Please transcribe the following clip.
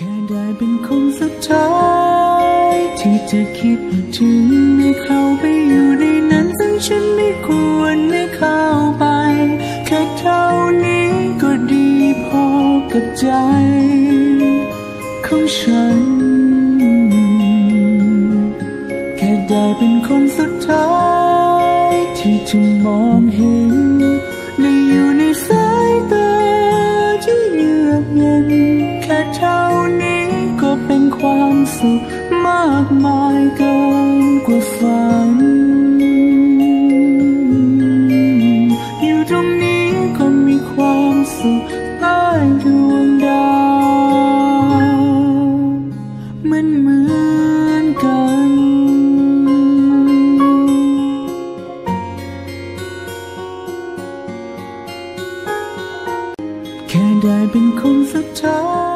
แค่ได้เป็นคนสุดท้าย ที่จะคิดถึงให้เขาไปอยู่ในนั้น ซึ่งฉันไม่ควรได้เข้าไป แค่เท่านี้ก็ดีพอกับใจ ของฉัน แค่ได้เป็นคนสุดท้าย ที่จะมองเห็นได้อยู่ในสายตาที่เยือกเย็นุขมากมายเกินกว่าฝัน อยู่ตรงนี้ก็มีความสุขใต้ดวงดาวมันเหมือนกัน แค่ได้เป็นคนสักเธอ